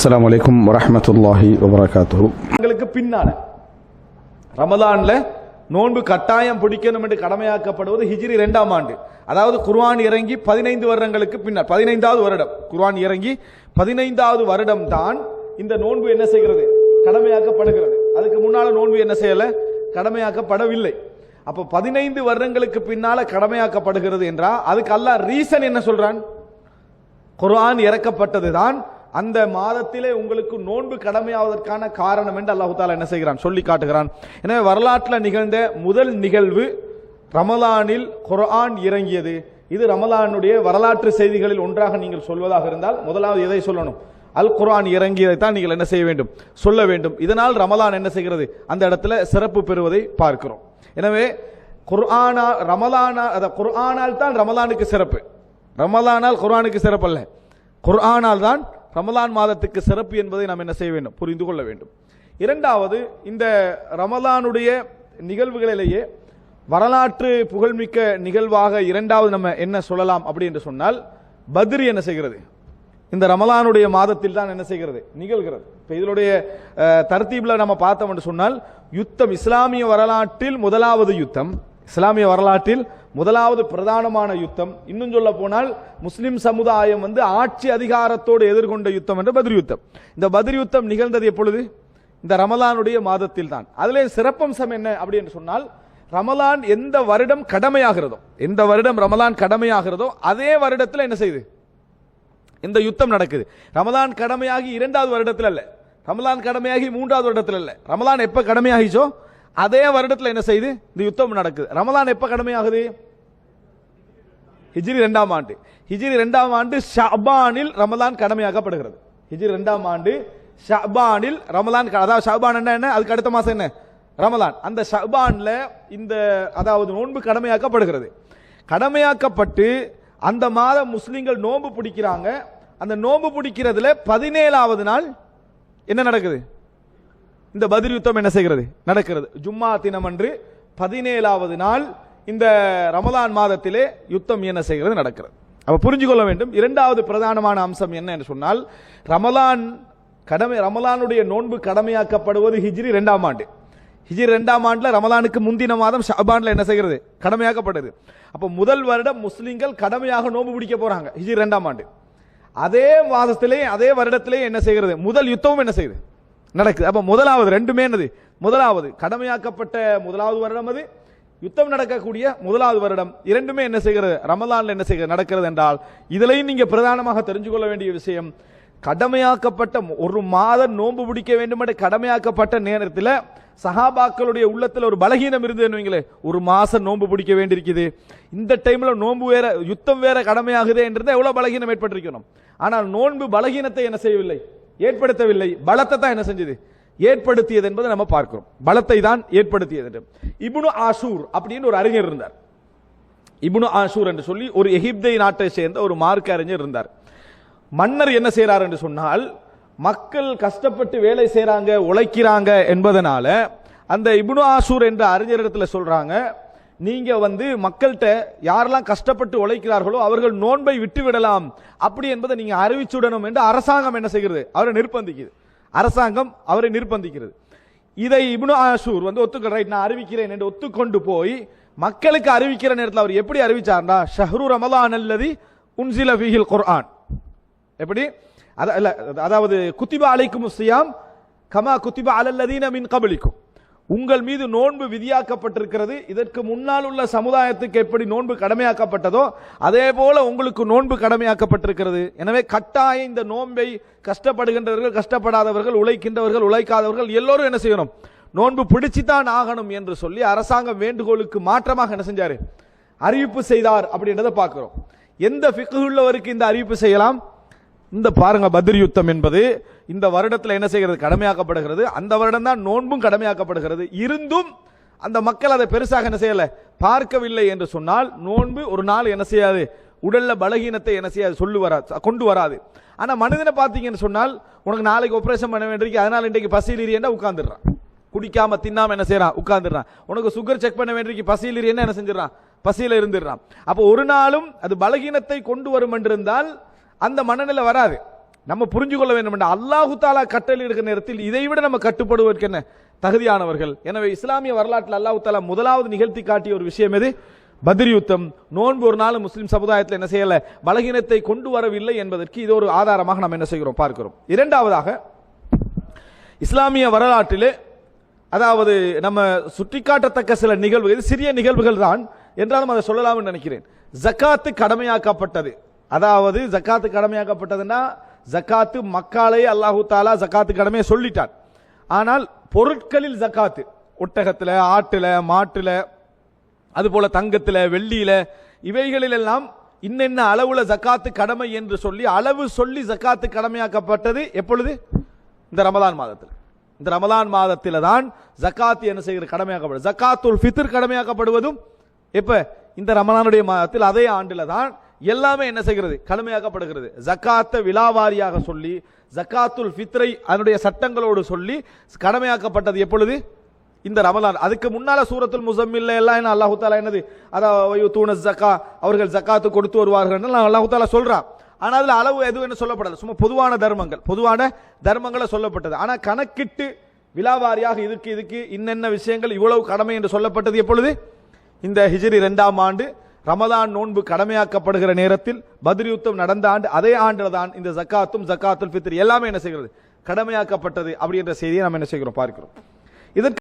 அஸ்லாம் வலைக்கும் வரமத்துல்லாஹி வபரகாத்து எங்களுக்கு பின்னால ரமதானில் நோன்பு கட்டாயம் பிடிக்கணும் என்று கடமையாக்கப்படுவது ஹிஜ்ரி ரெண்டாம் ஆண்டு. அதாவது குர்வான் இறங்கி பதினைந்து வருடங்களுக்கு பின்னால் பதினைந்தாவது வருடம். குர்வான் இறங்கி பதினைந்தாவது வருடம் தான் இந்த நோன்பு என்ன செய்கிறது? கடமையாக்கப்படுகிறது. அதுக்கு முன்னால் நோன்பு என்ன செய்யலை? கடமையாக்கப்படவில்லை. அப்போ பதினைந்து வருடங்களுக்கு பின்னால் கடமையாக்கப்படுகிறது என்றால் அதுக்கு அல்ல ரீசன் என்ன சொல்கிறான் குர்ஆன் இறக்கப்பட்டது தான் அந்த மாதத்திலே உங்களுக்கு நோன்பு கடமையாவதற்கான காரணம் என்று அல்லாஹு தாலா என்ன செய்கிறான்? சொல்லி காட்டுகிறான். எனவே வரலாற்றில் நிகழ்ந்த முதல் நிகழ்வு ரமலானில் குர்ஆன் இறங்கியது. இது ரமலானுடைய வரலாற்று செய்திகளில் ஒன்றாக நீங்கள் சொல்வதாக இருந்தால் முதலாவது எதை சொல்லணும்? அல் குர்ஆன் இறங்கியதை தான் நீங்கள் என்ன செய்ய வேண்டும்? சொல்ல வேண்டும். இதனால் ரமலான் என்ன செய்கிறது? அந்த இடத்துல சிறப்பு பெறுவதை பார்க்கிறோம். எனவே குர்ஆனா ரமலானா அத குர்ஆனால் தான் ரமலானுக்கு சிறப்பு. ரமலானால் குர்ஆனுக்கு சிறப்பு அல்ல குர்ஆனால் தான் ரமலான் மாதத்துக்கு சிறப்பு என்பதை நாம் என்ன செய்ய வேண்டும்? புரிந்து கொள்ள வேண்டும். இரண்டாவது இந்த ரமலானுடைய நிகழ்வுகளிலேயே வரலாற்று புகழ்மிக்க நிகழ்வாக இரண்டாவது நம்ம என்ன சொல்லலாம் அப்படி என்று சொன்னால் பத்ரி என்ன செய்கிறது? இந்த ரமலானுடைய மாதத்தில் தான் என்ன செய்கிறது? நிகழ்கிறது. இப்போ இதனுடைய தர்த்தீபில் நம்ம பார்த்தோம் என்று சொன்னால் யுத்தம் இஸ்லாமிய வரலாற்றில் முதலாவது யுத்தம். இஸ்லாமிய வரலாற்றில் முதலாவது பிரதானமான யுத்தம். இன்னும் சொல்ல போனால் முஸ்லிம் சமுதாயம் வந்து ஆட்சி அதிகாரத்தோடு எதிர்கொண்ட யுத்தம் என்ற பதிர் யுத்தம். இந்த பதிர் யுத்தம் நிகழ்ந்தது எப்பொழுது? இந்த ரமலானுடைய மாதத்தில் தான் அதிலே சிறப்பம்சம் என்ன அப்படி என்று சொன்னால் ரமலான் எந்த வருடம் கடமையாகிறதோ எந்த வருடம் ரமலான் கடமையாகிறதோ அதே வருடத்தில் என்ன செய்யுது இந்த யுத்தம் நடக்குது. ரமலான் கடமையாகி இரண்டாவது வருடத்தில் அல்ல. ரமலான் கடமையாகி மூன்றாவது வருடத்தில் அல்ல. ரமலான் எப்போ கடமையாகிச்சோ அதே வருடத்தில் என்ன செய்யுது இந்த யுத்தம் நடக்குது. ரமலான் எப்போ கடமையாகுது? ஹிஜ்ரி ரெண்டாம் ஆண்டு. ஹிஜ்ரி ரெண்டாம் ஆண்டு ஷபானில் ரமலான் கடமையாக்கப்படுகிறது. ஹிஜ்ரி ரெண்டாம் ஆண்டு ஷபானில் ரமலான் அதாவது ஷாபான் என்ன என்ன? அதுக்கு அடுத்த மாதம் என்ன? ரமலான். அந்த ஷபானில் இந்த அதாவது நோன்பு கடமையாக்கப்படுகிறது. கடமையாக்கப்பட்டு அந்த மாதம் முஸ்லீம்கள் நோன்பு பிடிக்கிறாங்க. அந்த நோன்பு பிடிக்கிறதுல பதினேழாவது நாள் என்ன நடக்குது? இந்த பதில் யுத்தம் என்ன செய்கிறது? நடக்கிறது. ஜும்மா தினம் அன்று பதினேழாவது நாள் இந்த ரமலான் மாதத்திலே யுத்தம் என்ன செய்கிறது? நடக்கிறது. அப்ப புரிஞ்சு கொள்ள வேண்டும். இரண்டாவது பிரதானமான அம்சம் என்ன என்று சொன்னால் ரமலான் கடமை ரமலானுடைய நோன்பு கடமையாக்கப்படுவது ஹிஜ்ரி ரெண்டாம் ஆண்டு. ஹிஜ்ரி ரெண்டாம் ஆண்டில் ரமலானுக்கு முந்தின மாதம் ஷாபானில் என்ன செய்கிறது? கடமையாக்கப்படுது. அப்போ முதல் வருடம் முஸ்லிம்கள் கடமையாக நோன்பு பிடிக்க போறாங்க. ஹிஜ்ரி ரெண்டாம் ஆண்டு. அதே மாதத்திலே அதே வருடத்திலே என்ன செய்கிறது? முதல் யுத்தமும் என்ன செய்யுது? நடக்குது. அப்போ முதலாவது ரெண்டுமே என்னது? முதலாவது கடமையாக்கப்பட்ட முதலாவது வருடம் அது. யுத்தம் நடக்கக்கூடிய முதலாவது வருடம். இரண்டுமே என்ன செய்கிறது? ரமலான்ல என்ன செய்கிறது? நடக்கிறது என்றால் இதிலையும் நீங்க பிரதானமாக தெரிஞ்சு கொள்ள வேண்டிய விஷயம் கடமையாக்கப்பட்ட ஒரு மாதம் நோன்பு பிடிக்க வேண்டும் என்ற கடமையாக்கப்பட்ட நேரத்தில் சஹாபாக்களுடைய உள்ளத்தில் ஒரு பலகீனம் இருந்ததுன்னு வைங்களேன். ஒரு மாசம் நோன்பு பிடிக்க வேண்டியிருக்குது. இந்த டைம்ல நோன்பு வேற யுத்தம் வேற கடமையாகுதே என்றதை எவ்வளவு பலகீனம் ஏற்பட்டிருக்கணும். ஆனால் நோன்பு பலகீனத்தை என்ன செய்யவில்லை? ஏற்படுத்தவில்லை. பலத்தை தான் என்ன செஞ்சது? ஏற்படுத்தியது என்பதை நம்ம பார்க்கிறோம். பலத்தை தான் ஏற்படுத்தியது என்று. இப்னு ஆசூர் அப்படின்னு ஒரு அறிஞர் இருந்தார். இபுனு ஆசூர் என்று சொல்லி ஒரு எகிப்தை நாட்டை சேர்ந்த ஒரு மார்க்க அறிஞர் இருந்தார். மன்னர் என்ன செய்கிறார் என்று சொன்னால் மக்கள் கஷ்டப்பட்டு வேலை செய்கிறாங்க உழைக்கிறாங்க என்பதனால அந்த இபுனு ஆசூர் என்ற அறிஞரிடத்தில் சொல்கிறாங்க நீங்க வந்து மக்கள்கிட்ட யாரெல்லாம் கஷ்டப்பட்டு உழைக்கிறார்களோ அவர்கள் நோன்பை விட்டு விடலாம் அப்படி என்பதை நீங்க அறிவிச்சுடணும் என்று அரசாங்கம் என்ன செய்கிறது? அவரை நிர்பந்திக்குது. அரசாங்கம் அவரை நிர்பந்திக்கிறது. இதை இப்னு ஆஷூர் வந்து ஒத்துக்க ரைட் நான் அறிவிக்கிறேன் என்று ஒத்துக்கொண்டு போய் மக்களுக்கு அறிவிக்கிற நேரத்தில் அவர் எப்படி அறிவிச்சார்னா ஷஹ்ரு ரமலான் அல்லது உன்சில ஃபீஹில் குர்ஆன். எப்படி? அதாவது குத்திபா அலைக்கும் சியாம் கமா குத்திபா அலல்லதீன மின் கபலிக்கும். உங்கள் மீது நோன்பு விதியாக்கப்பட்டிருக்கிறது. இதற்கு முன்னால் உள்ள சமுதாயத்துக்கு எப்படி நோன்பு கடமையாக்கப்பட்டதோ அதே போல உங்களுக்கு நோன்பு கடமையாக்கப்பட்டிருக்கிறது. எனவே கட்டாயம் இந்த நோன்பை கஷ்டப்படுகின்றவர்கள் கஷ்டப்படாதவர்கள் உழைக்கின்றவர்கள் உழைக்காதவர்கள் எல்லோரும் என்ன செய்யணும்? நோன்பு பிடிச்சுதான் ஆகணும் என்று சொல்லி அரசாங்கம் வேண்டுகோளுக்கு மாற்றமாக என்ன செஞ்சார்? அறிவிப்பு செய்தார் அப்படின்றத பார்க்கிறோம். எந்த ஃபிக்கு உள்ளவருக்கு இந்த அறிவிப்பு செய்யலாம்? இந்த பாருங்க பத்ரி யுத்தம் என்பது இந்த வருடத்தில் என்ன செய்கிறது? கடமையாக்கப்படுகிறது. அந்த வருடம் தான் நோன்பும் கடமையாக்கப்படுகிறது. இருந்தும் அந்த மக்கள் அதை பெருசாக என்ன செய்யலை? பார்க்கவில்லை என்று சொன்னால் நோன்பு ஒரு நாள் என்ன செய்யாது? உடல்ல பலகீனத்தை என்ன செய்யாது? சொல்லு வராது கொண்டு வராது. ஆனால் மனிதனை பார்த்தீங்கன்னு சொன்னால் உனக்கு நாளைக்கு ஆப்ரேஷன் பண்ண வேண்டியிருக்கு அதனால் இன்றைக்கு பசியில் உட்காந்துடுறான் குடிக்காமல் குடிக்காம தின்னாம என்ன செய்யறான்? உட்காந்துடுறான் உனக்கு சுகர் செக் பண்ண வேண்டியிருக்கு பசியில் என்ன என்ன செஞ்சிடறான்? பசியில் இருந்துடுறான். அப்போ ஒரு நாளும் அது பலகீனத்தை கொண்டு வரும் என்றிருந்தால் அந்த மனநிலை வராது. நம்ம புரிஞ்சு கொள்ள வேண்டும் என்ற அல்லாஹு தாலா கட்டளை இருக்கிற நேரத்தில் இதை விட நம்ம கட்டுப்படுவதற்கு என்ன? தகுதியானவர்கள். எனவே இஸ்லாமிய வரலாற்றில் அல்லாஹு தாலா முதலாவது நிகழ்த்தி காட்டிய ஒரு விஷயம் எது? பத்ரி யுத்தம். நோன்பு ஒரு நாள் முஸ்லீம் சமுதாயத்தில் என்ன செய்யல? பலகீனத்தை கொண்டு வரவில்லை என்பதற்கு இது ஒரு ஆதாரமாக நாம் என்ன செய்கிறோம்? பார்க்கிறோம். இரண்டாவதாக இஸ்லாமிய வரலாற்றிலே அதாவது நம்ம சுட்டிக்காட்டத்தக்க சில நிகழ்வுகள் சிறிய நிகழ்வுகள் தான் என்றாலும் அதை சொல்லலாம்னு நினைக்கிறேன். ஜக்காத்து கடமையாக்கப்பட்டது. அதாவது ஜக்காத்து கடமையாக்கப்பட்டதுன்னா ஜக்காத்து மக்காலே அல்லாஹு தாலா ஜக்காத்து கடமையை சொல்லிட்டான் ஆனால் பொருட்களில் ஜக்காத்து ஒட்டகத்தில் ஆட்டில் மாட்டில் அதுபோல தங்கத்தில் வெள்ளியில் இவைகளில் எல்லாம் இன்னென்ன அளவுல ஜக்காத்து கடமை என்று சொல்லி அளவு சொல்லி ஜக்காத்து கடமையாக்கப்பட்டது எப்பொழுது? இந்த ரமதான் மாதத்தில். இந்த ரமதான் மாதத்தில் தான் ஜக்காத்து என்ன செய்கிற கடமையாக்கப்படும் ஜக்காத்துல் ஃபித்ர் கடமையாக்கப்படுவதும் எப்ப? இந்த ரமதானுடைய மாதத்தில் அதே ஆண்டில் தான் எல்லாமே என்ன செய்கிறது? கடுமையாக்கப்படுகிறது. ஜக்காத்தை விலாவாரியாக சொல்லி ஜக்காத்துல் ஃபித்ரை அதனுடைய சட்டங்களோடு சொல்லி கடமையாக்கப்பட்டது எப்பொழுது? இந்த ரமலான். அதுக்கு முன்னால சூரத்துல் முசம்மில்ல எல்லாம் என்ன? அல்லாஹு தாலா என்னது? அதாவது தூண ஜக்கா அவர்கள் ஜக்காத்து கொடுத்து வருவார்கள் அல்லாஹு தாலா சொல்றான் ஆனால் அதில் அளவு எதுவும் என்ன சொல்லப்படல. சும்மா பொதுவான தர்மங்கள். பொதுவான தர்மங்களை சொல்லப்பட்டது. ஆனால் கணக்கிட்டு விலாவாரியாக இதுக்கு இதுக்கு இன்னென்ன விஷயங்கள் இவ்வளவு கடமை என்று சொல்லப்பட்டது எப்பொழுது? இந்த ஹிஜ்ரி ரெண்டாம் ஆண்டு ரமதான் நோன்பு கடமையாக்கப்படுகிற நேரத்தில் பத்ரி யுத்தம் நடந்த ஆண்டு அதே ஆண்டில் தான் இந்த ஜக்காத்தும் ஜக்காத்துல் ஃபித்ரி எல்லாமே என்ன செய்கிறது? கடமையாக்கப்பட்டது. அப்படின்ற செய்தியை நம்ம என்ன செய்கிறோம்? பார்க்கிறோம். இதற்கு